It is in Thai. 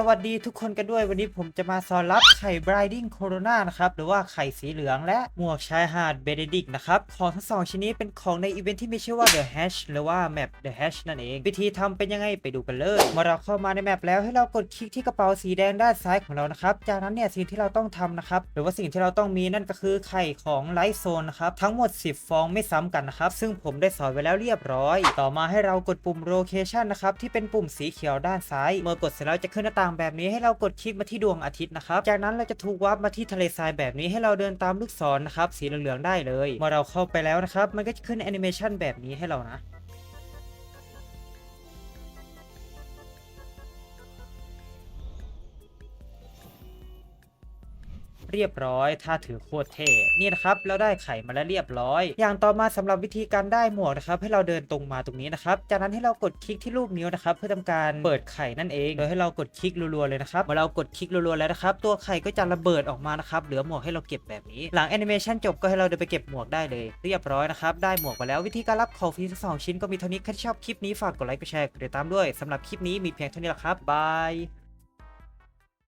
สวัสดีทุกคนกันด้วยวันนี้ผมจะมาสอนรับไข่ Briding Corona นะครับหรือว่าไข่สีเหลืองและหมวกชายหาดเบเดดิกนะครับของทั้งสองชิ้นนี้เป็นของในอีเวนท์ที่มีชื่อว่า The Hash หรือว่า Map The Hash นั่นเอง วิธีทำเป็นยังไงไปดูกันเลยเมื่อเราเข้ามาในแมปแล้วให้เรากดคลิกที่กระเป๋าสีแดงด้านซ้ายของเรานะครับจากนั้นเนี่ยสิ่งที่เราต้องทำนะครับหรือว่าสิ่งที่เราต้องมีนั่นก็คือไข่ของไลท์โซนนะครับทั้งหมด 10 ฟองไม่ซ้ำกันนะครับซึ่งผมได้สอนไว้แล้วเรียบร้อย ต่อมาให้เรากดปุ่ม location นะครับที่เป็นปุ่มสีเขียวด้านซ้ายเมื่อกดเสร็จแล้วจะขึ้นหน้าต่างแบบนี้ให้เรากดคลิกมาที่ดวงอาทิตย์นะครับจากนั้นเราจะถูกวาร์ปมาที่ทะเลทรายแบบนี้ให้เราเดินตามลูกศรนะครับสีเหลืองๆได้เลยเมื่อเราเข้าไปแล้วนะครับมันก็จะขึ้นแอนิเมชันแบบนี้ให้เรานะ เรียบร้อยถ้าถือโคตรเท่นี่นะครับเราได้ไข่มาแล้วเรียบร้อย อย่างต่อมาสำหรับวิธีการได้หมวกนะครับให้เราเดินตรงมาตรงนี้นะครับจากนั้นให้เรากดคลิกที่รูปนิ้วนะครับเพื่อทำการเปิดไข่นั่นเองโดยให้เรากดคลิกรัวๆเลยนะครับเมื่อเรากดคลิกรัวๆแล้วนะครับตัวไข่ก็จะระเบิดออกมานะครับเหลือหมวกให้เราเก็บแบบนี้ หลังแอนิเมชันจบก็ให้เราเดินไปเก็บหมวกได้เลย เรียบร้อยนะครับได้หมวกมาแล้ววิธีการรับของฟรีทั้งสองชิ้นก็มีเท่านี้ใครชอบคลิปนี้ฝากกดไลค์กดแชร์กดติดตามด้วยสำหรับคลิปนี้มีเพียงเท่านี้แหละครับบาย